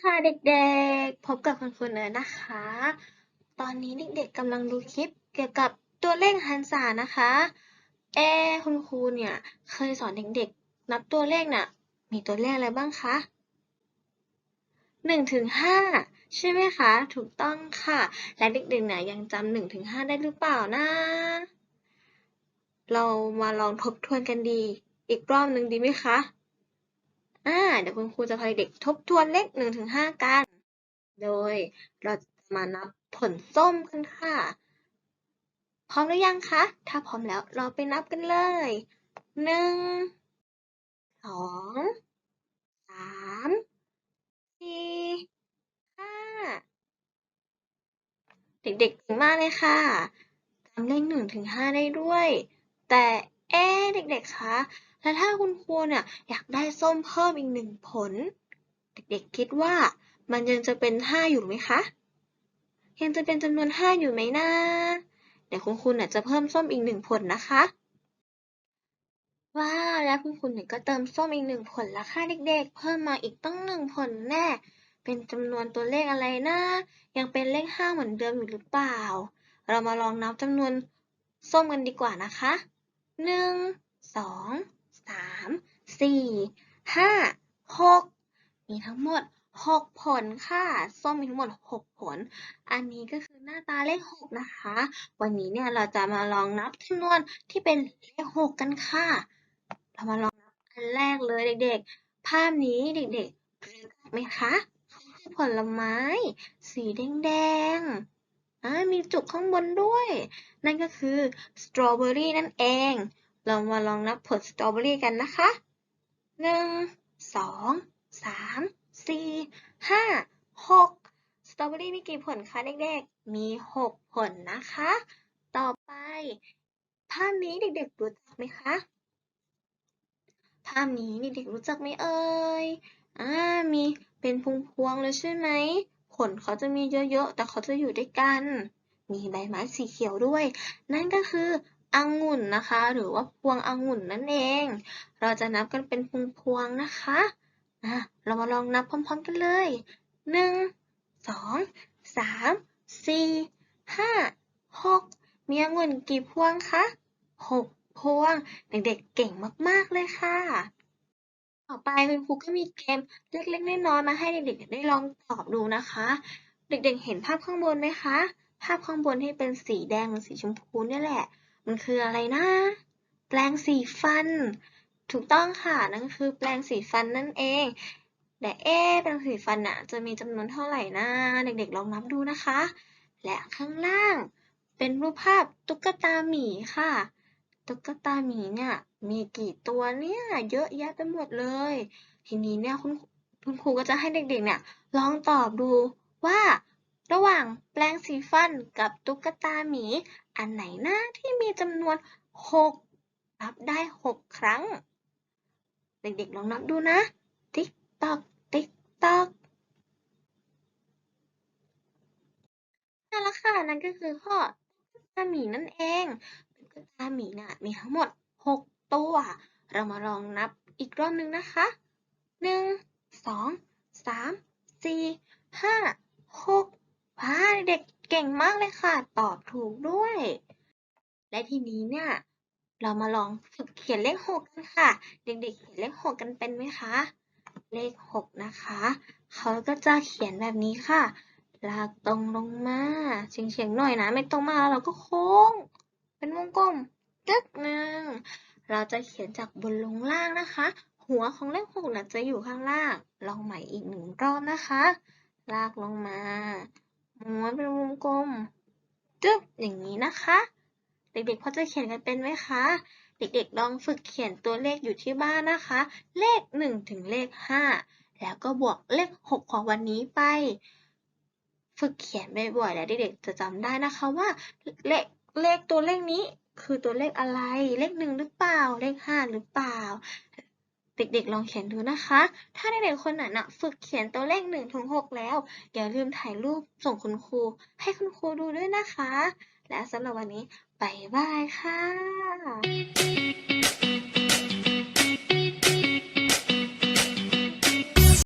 ค่ะเด็กๆ พบกับคุณครูเนิร์นะคะ ตอนนี้เด็กๆกำลังดูคลิปเกี่ยวกับตัวเลขหันษานะคะ เอคุณครูเนี่ยเคยสอนเด็กๆ นับตัวเลขน่ะ มีตัวเลขอะไรบ้างคะหนึ่งถึงห้าใช่ไหมคะ ถูกต้องค่ะ และเด็กๆเนี่ยยังจำหนึ่งถึงห้าได้หรือเปล่านะ เรามาลองทบทวนกันดี อีกรอบหนึ่งดีไหมคะ อ่าเดี๋ยวคุณครูจะพาเด็กทบทวนเลขหนึ่งถึงห้ากัน โดยเราจะมานับผลส้มกันค่ะ พร้อมหรือยังคะ ถ้าพร้อมแล้วเราไปนับกันเลยหนึ่งสองสามสี่ห้าเด็กๆเก่งมากเลยค่ะจำเลขหนึ่งถึงห้าได้ด้วย แต่ เอ๊เด็กๆคะ แล้วถ้าคุณครูเนี่ยอยากได้ส้มเพิ่มอีกหนึ่งผล เด็กๆคิดว่ามันยังจะเป็นห้าอยู่ไหมคะ ยังจะเป็นจำนวนห้าอยู่ไหมนะ เดี๋ยวคุณครูเนี่ยจะเพิ่มส้มอีกหนึ่งผลนะคะ ว้าวแล้วคุณครูเนี่ยก็เติมส้มอีกหนึ่งผลล้วค่ะเด็ก ๆ เพิ่มมาอีกตั้งหนึ่งผลแน่ เป็นจำนวนตัวเลขอะไรนะ ยังเป็นเลขห้าเหมือนเดิมอยู่หรือเปล่า เรามาลองนับจำนวนส้มกันดีกว่านะคะ หนึ่งสองสามสี่ห้าหกมีทั้งหมดหกผลค่ะ ส้มมีทั้งหมดหกผล อันนี้ก็คือหน้าตาเลขหกนะคะ วันนี้เนี่ยเราจะมาลองนับจำนวนที่เป็นเลขหกกันค่ะ เรามาลองนับอันแรกเลยเด็กๆ ภาพนี้เด็กๆรู้จักไหมคะคือผลไม้ สีแดงๆ จุกข้างบนด้วย นั่นก็คือสตรอเบอรี่นั่นเอง เรามาลองนับผลสตรอเบอรี่กันนะคะหนึ่งสองสามสี่ห้าหกสตรอเบอรี่มีกี่ผลคะเด็กๆ มีหกผลนะคะ ต่อไปภาพนี้เด็กๆรู้จักไหมคะ ภาพนี้เด็กๆรู้จักไหมเอ่ยอ่ามีเป็นพวงๆเลยใช่ไหมผลเขาจะมีเยอะๆ แต่เขาจะอยู่ด้วยกัน มีใบไม้สีเขียวด้วย นั่นก็คือองุ่นนะคะ หรือว่าพวงองุ่นนั่นเอง เราจะนับกันเป็นพวงๆนะคะอะเรามาลองนับพร้อมๆกันเลยหนึ่งสองสามสี่ห้าหกมีองุ่นกี่พวงคะหกพวง เด็กๆเก่งมากๆเลยค่ะ ต่อไปคุณครูก็มีเกมเล็กๆน้อยๆมาให้เด็กๆได้ลองตอบดูนะคะ เด็กๆเห็นภาพข้างบนไหมคะ ภาพข้างบนที่เป็นสีแดงหรือสีชมพูเนี่ยแหละ มันคืออะไรนะ แปรงสีฟัน ถูกต้องค่ะ นั่นคือแปรงสีฟันนั่นเอง แต่เอ๊ะแปรงสีฟันน่ะ จะมีจำนวนเท่าไหร่นะ เด็กๆลองนับดูนะคะ และข้างล่างเป็นรูปภาพตุ๊กตาหมีค่ะ ตุ๊กตาหมีเนี่ยมีกี่ตัวเนี่ยเยอะแยะไปหมดเลย ทีนี้เนี่ยคุณคุณครูก็จะให้เด็กๆเนี่ยลองตอบดูว่า ระหว่างแปรงสีฟันกับตุ๊กตาหมี อันไหนนะที่มีจำนวนหกนับได้หกครั้ง เด็กๆลองนับดูนะ ติ๊กตอก ติ๊กตอกนั่นละค่ะ นั่นก็คือข้อตุ๊กตาหมีนั่นเอง ตุ๊กตาหมีน่ะมีทั้งหมดหกตัว เรามาลองนับอีกรอบหนึ่งนะคะหนึ่งสองสามสี่ห้าหกว้าเด็กเก่งมากเลย ค่ะ ตอบถูกด้วย และทีนี้เนี่ย เรามาลองฝึกเขียนเลขหกกันค่ะ เด็กๆเขียนเลขหกกันเป็นไหมคะ เลขหกนะคะ เขาก็จะเขียนแบบนี้ค่ะ ลากตรงลงมาเฉียงๆหน่อยนะ ไม่ตรงมากแล้วเราก็โค้ง เป็นวงกลมจึ๊กหนึ่งเราจะเขียนจากบนลงล่างนะคะ หัวของเลขหกนะจะอยู่ข้างล่าง ลองใหม่อีกหนึ่งรอบนะคะ ลากลงมาม้วนเป็นวงกลม จึ๊บอย่างนี้นะคะ เด็กๆพอจะเขียนกันเป็นไหมคะ เด็กๆลองฝึกเขียนตัวเลขอยู่ที่บ้านนะคะ เลขหนึ่งถึงเลขห้าแล้วก็บวกเลขหกของวันนี้ไป ฝึกเขียนบ่อยๆแล้วเด็กๆจะจำได้นะคะว่าเลขเลขตัวเลขนี้คือตัวเลขอะไร เลขหนึ่งหรือเปล่า เลขห้าหรือเปล่า เด็กๆลองเขียนดูนะคะ ถ้าเด็กๆคนไหนนะฝึกเขียนตัวเลขหนึ่งถึงหกแล้ว อย่าลืมถ่ายรูปส่งคุณครู ให้คุณครูดูด้วยนะคะ และสำหรับวันนี้บายบายค่ะ